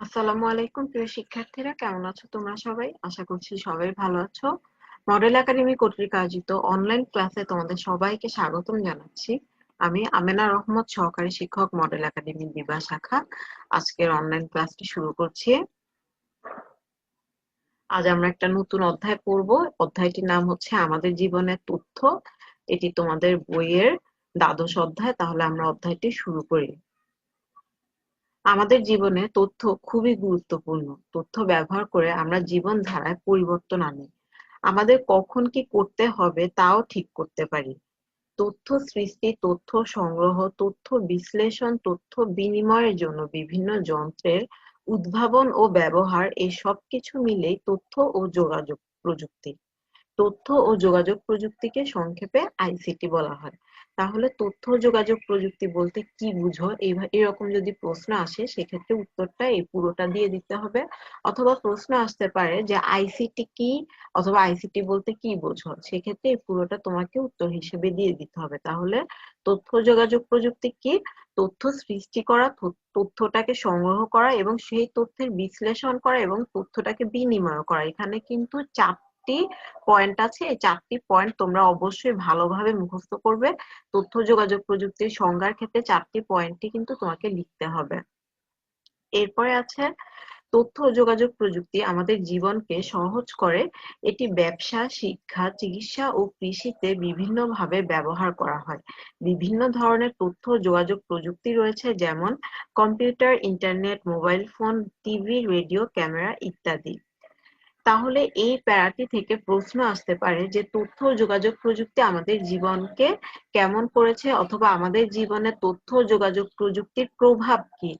আসসালামু আলাইকুম, প্রিয় শিক্ষার্থীরা। কেমন আছো তোমরা সবাই? আশা করছি সবাই ভালো আছো। মডেল একাডেমি কর্তৃক আয়োজিত অনলাইন ক্লাসে তোমাদের সবাইকে স্বাগতম জানাচ্ছি। আমি আমেনা রহমত, সহকারী শিক্ষক, মডেল একাডেমি দিবা শাখা। আজকের অনলাইন ক্লাসটি শুরু করছি। আজ আমরা একটা নতুন অধ্যায় পড়ব। অধ্যায়টির নাম হচ্ছে আমাদের জীবনের তথ্য এটি তোমাদের বইয়ের দ্বাদশ অধ্যায়। তাহলে আমরা অধ্যায়টি শুরু করি। আমাদের জীবনে তথ্য খুবই গুরুত্বপূর্ণ। তথ্য ব্যবহার করে আমরা জীবন ধারায় পরিবর্তন আনি। আমাদের কখন কি করতে হবে তাও ঠিক করতে পারি। তথ্য সৃষ্টি, তথ্য সংগ্রহ, তথ্য বিশ্লেষণ, তথ্য বিনিময়ের জন্য বিভিন্ন যন্ত্রের উদ্ভাবন ও ব্যবহার এই সবকিছু মিলেই তথ্য ও যোগাযোগ প্রযুক্তি। তথ্য ও যোগাযোগ প্রযুক্তিকে সংক্ষেপে আইসিটি বলা হয়। তাহলে তথ্য যোগাযোগ প্রযুক্তি বলতে কি বুঝো? এরকম যদি প্রশ্ন আসে, সেক্ষেত্রে উত্তরটা এই পুরোটা দিয়ে দিতে হবে। অথবা প্রশ্ন আসতে পারে যে আইসিটি কি? অথবা আইসিটি বলতে কি বোঝো? সেক্ষেত্রে এই পুরোটা তোমাকে উত্তর হিসেবে দিয়ে দিতে হবে। তাহলে তথ্য যোগাযোগ প্রযুক্তি কি? তথ্য সৃষ্টি করা তথ্যটাকে সংগ্রহ করা এবং সেই তথ্যের বিশ্লেষণ করা এবং তথ্যটাকে বিনিময় করা। এখানে কিন্তু চাপ চারটি পয়েন্ট আছে। এই চারটি পয়েন্ট তোমরা অবশ্যই ভালোভাবে মুখস্থ করবে। তথ্য, যোগাযোগ প্রযুক্তির সংজ্ঞার ক্ষেত্রে চারটি পয়েন্টই কিন্তু তোমাকে লিখতে হবে। এরপরে আছে, তথ্য যোগাযোগ প্রযুক্তি আমাদের জীবনকে সহজ করে। এটি ব্যবসা, শিক্ষা, চিকিৎসা ও কৃষিতে বিভিন্নভাবে ব্যবহার করা হয়। বিভিন্ন ধরনের তথ্য যোগাযোগ প্রযুক্তি রয়েছে, যেমন computer, internet, mobile phone, TV, radio, camera ইত্যাদি। তাহলে এই প্যারাটি থেকে প্রশ্ন আসতে পারে যে তথ্য যোগাযোগ প্রযুক্তি আমাদের জীবনকে কেমন করেছে অথবা আমাদের জীবনে তথ্য যোগাযোগ প্রযুক্তির প্রভাব কি?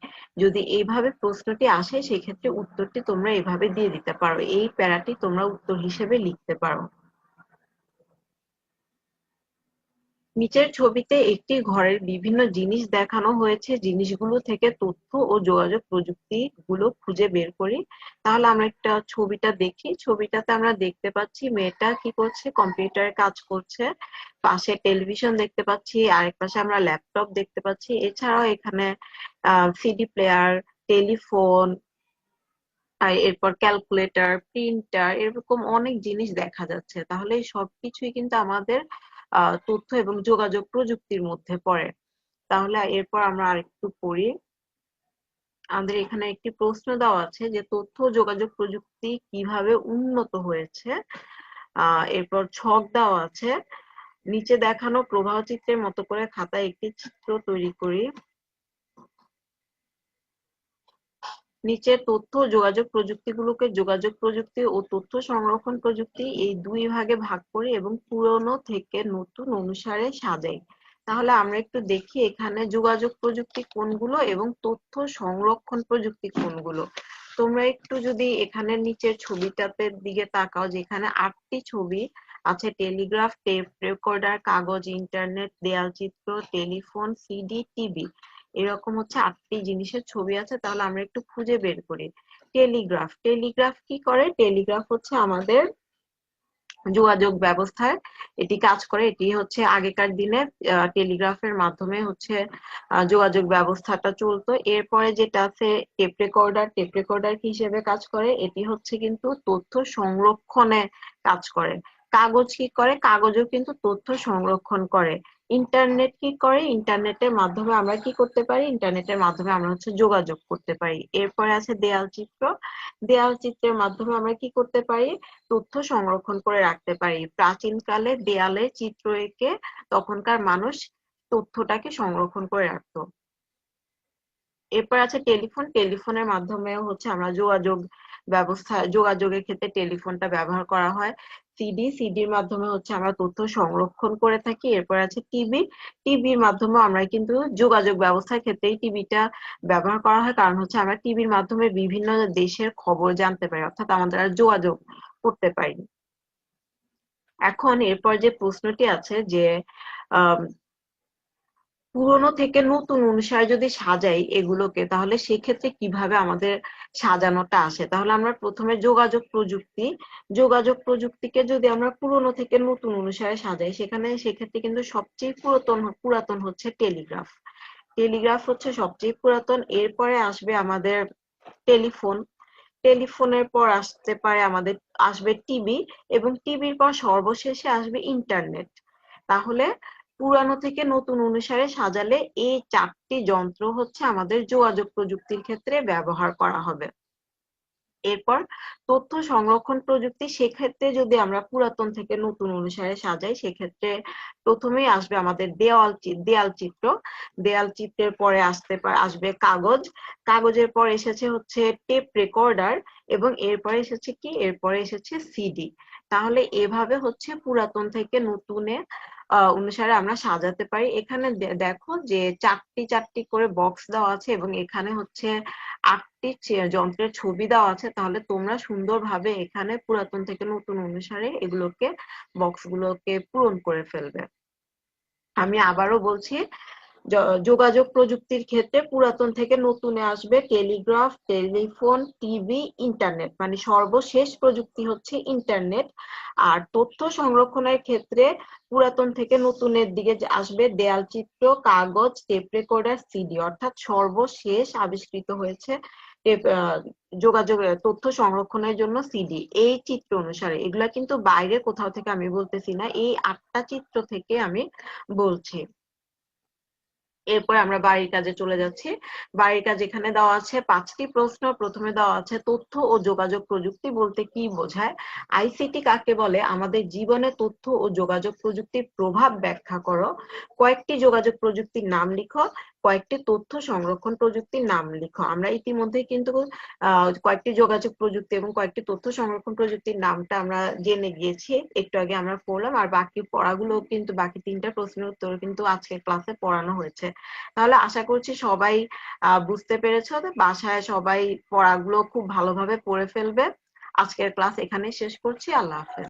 যদি এইভাবে প্রশ্নটি আসে, সেক্ষেত্রে উত্তরটি তোমরা এভাবে দিয়ে দিতে পারো। এই প্যারাটি তোমরা উত্তর হিসেবে লিখতে পারো। নিচের ছবিতে একটি ঘরের বিভিন্ন জিনিস দেখানো হয়েছে। জিনিসগুলো থেকে তথ্য ও যোগাযোগ প্রযুক্তি গুলো খুঁজে বের করি। তাহলে আমরা একটা ছবিটা দেখি। ছবিটাতে আমরা দেখতে পাচ্ছি মেয়েটা কি করছে, কম্পিউটারে কাজ করছে। পাশে টেলিভিশন দেখতে পাচ্ছি, আরেক পাশে আমরা ল্যাপটপ দেখতে পাচ্ছি। এছাড়াও এখানে সিডি প্লেয়ার, টেলিফোন এরপর ক্যালকুলেটর, প্রিন্টার, এরকম অনেক জিনিস দেখা যাচ্ছে। তাহলে সবকিছুই কিন্তু আমাদের তথ্য এবং যোগাযোগ প্রযুক্তির মধ্যে পড়ে। তাহলে এরপর আমরা আরেকটু পড়ি। আমাদের এখানে একটি প্রশ্ন দেওয়া আছে যে, তথ্য যোগাযোগ প্রযুক্তি কীভাবে উন্নত হয়েছে? আহ, এরপর ছক দেওয়া আছে। নিচে দেখানো প্রবাহ চিত্রের মতো করে খাতায় একটি চিত্র তৈরি করি। নিচে তথ্য, যোগাযোগ প্রযুক্তিগুলোকে যোগাযোগ প্রযুক্তি ও তথ্য সংরক্ষণ প্রযুক্তি এই দুই ভাগে ভাগ করি এবং পুরনো থেকে নতুন অনুসারে সাজাই। তাহলে আমরা একটু দেখি এখানে যোগাযোগ প্রযুক্তি কোনগুলো এবং তথ্য সংরক্ষণ প্রযুক্তি কোনগুলো। তোমরা একটু যদি এখানে নিচের ছবিটাতে দিকে তাকাও, যেখানে আটটি ছবি আছে, টেলিগ্রাফ, টেপ রেকর্ডার, কাগজ, ইন্টারনেট দেয়াল চিত্র টেলিফোন, সিডি, টিভি। এরকম হচ্ছে আটটি জিনিসের ছবি আছে, তাহলে আমরা একটু খুঁজে বের করি। টেলিগ্রাফ টেলিগ্রাফ কি করে? টেলিগ্রাফ হচ্ছে আমাদের যোগাযোগ ব্যবস্থায় এটি কাজ করে। এটি হচ্ছে আগেকার দিনে টেলিগ্রাফের মাধ্যমে হচ্ছে যোগাযোগ ব্যবস্থাটা চলতো। এরপরে যেটা আছে, টেপ রেকর্ডার টেপ রেকর্ডার হিসেবে কাজ করে? এটি হচ্ছে কিন্তু তথ্য সংরক্ষণে কাজ করে। কাগজ কি করে? কাগজও কিন্তু তথ্য সংরক্ষণ করে। ইন্টারনেট কি করে? ইন্টারনেটের মাধ্যমে আমরা কি করতে পারি? ইন্টারনেটের মাধ্যমে আমরা হচ্ছে যোগাযোগ করতে পারি। এরপরে আছে দেয়াল চিত্র। দেয়াল চিত্রের মাধ্যমে আমরা কি করতে পারি? তথ্য সংরক্ষণ করে রাখতে পারি। প্রাচীনকালে দেয়ালে চিত্র এঁকে তখনকার মানুষ তথ্যটাকে সংরক্ষণ করে রাখতো। এরপর আছে টেলিফোন। টেলিফোনের মাধ্যমে হচ্ছে আমরা যোগাযোগ ব্যবস্থা, যোগাযোগের ক্ষেত্রে টেলিফোনটা ব্যবহার করা হয়। সিডি সিডির মাধ্যমে হচ্ছে আমরা তথ্য সংরক্ষণ করে থাকি। এরপর আছে টিভি টিভির মাধ্যমে আমরা কিন্তু যোগাযোগ ব্যবস্থার ক্ষেত্রে টিভিটা ব্যবহার করা হয়। কারণ হচ্ছে আমরা টিভির মাধ্যমে বিভিন্ন দেশের খবর জানতে পারি, অর্থাৎ আমাদের আর যোগাযোগ করতে পারি। এখন এরপর যে প্রশ্নটি আছে যে পুরনো থেকে নতুন অনুসারে যদি সাজাই এগুলোকে, তাহলে সেক্ষেত্রে কীভাবে আমাদের সাজানোটা আসে? তাহলে আমরা প্রথমে যোগাযোগ প্রযুক্তি, যোগাযোগ প্রযুক্তিকে যদি আমরা পুরনো থেকে নতুন অনুসারে সাজাই, সেখানে সেক্ষেত্রে কিন্তু সবচেয়ে পুরাতন পুরাতন হচ্ছে টেলিগ্রাফ। টেলিগ্রাফ হচ্ছে সবচেয়ে পুরাতন, এরপরে আসবে আমাদের টেলিফোন। টেলিফোনের পর আসতে পারে আমাদের, আসবে টিভি, এবং টিভির পর সর্বশেষে আসবে ইন্টারনেট। তাহলে পুরানো থেকে নতুন অনুসারে সাজালে এই চারটি যন্ত্র হচ্ছে আমাদের যোগাযোগ প্রযুক্তির ক্ষেত্রে ব্যবহার করা হবে। এরপর তথ্য সংরক্ষণ প্রযুক্তি, সেক্ষেত্রে যদি আমরা পুরাতন থেকে নতুন অনুসারে সাজাই, সেক্ষেত্রে প্রথমেই আসবে আমাদের দেওয়াল দেয়াল চিত্র। দেয়াল চিত্রের পরে আসতে পারে আসবে কাগজ। কাগজের পর এসেছে হচ্ছে টেপ রেকর্ডার এবং এরপরে এসেছে কি? এরপরে এসেছে সিডি। তাহলে এভাবে হচ্ছে পুরাতন থেকে নতুনে অনুসারে আমরা সাজাতে পারি। এখানে দেখো যে চারটি চারটি করে বক্স দেওয়া আছে এবং এখানে হচ্ছে আটটি যন্ত্রের ছবি দেওয়া আছে। তাহলে তোমরা সুন্দরভাবে এখানে পুরাতন থেকে নতুন অনুসারে এগুলোকে বক্সগুলোকে পূরণ করে ফেলবে। আমি আবারও বলছি যোগাযোগ প্রযুক্তির ক্ষেত্রে পুরাতন থেকে নতুনে আসবে টেলিগ্রাফ, টেলিফোন, টিভি, ইন্টারনেট। মানে সর্বশেষ প্রযুক্তি হচ্ছে ইন্টারনেট। আর তথ্য সংরক্ষণের ক্ষেত্রে পুরাতন থেকে নতুনের দিকে আসবে দেয়াল চিত্র, কাগজ, টেপ রেকর্ডার, সিডি। অর্থাৎ সর্বশেষ আবিষ্কৃত হয়েছে যোগাযোগ তথ্য সংরক্ষণের জন্য সিডি। এই চিত্র অনুসারে, এগুলা কিন্তু বাইরে কোথাও থেকে আমি বলতেছি না, এই আটটা চিত্র থেকে আমি বলছি। এরপর আমরা বাড়ির কাজে চলে যাচ্ছি। বাড়ির কাজ এখানে দেওয়া আছে পাঁচটি প্রশ্ন। প্রথমে দেওয়া আছে তথ্য ও যোগাযোগ প্রযুক্তি বলতে কি বোঝায়? আইসিটি কাকে বলে? আমাদের জীবনে তথ্য ও যোগাযোগ প্রযুক্তির প্রভাব ব্যাখ্যা করো। কয়েকটি যোগাযোগ প্রযুক্তির নাম লিখো। কয়েকটি তথ্য সংরক্ষণ প্রযুক্তির নাম লিখো। আমরা ইতিমধ্যে কিন্তু কয়েকটি যোগাযোগ প্রযুক্তি এবং কয়েকটি তথ্য সংরক্ষণ প্রযুক্তির নামটা আমরা জেনে গিয়েছি। একটু আগে আমরা পড়লাম আর বাকি পড়াগুলো কিন্তু, বাকি তিনটা প্রশ্নের উত্তর কিন্তু আজকের ক্লাসে পড়ানো হয়েছে। তাহলে আশা করছি সবাই বুঝতে পেরেছ বাসায় সবাই পড়াগুলো খুব ভালোভাবে পড়ে ফেলবে। আজকের ক্লাস এখানেই শেষ করছি। আল্লাহ হাফেজ।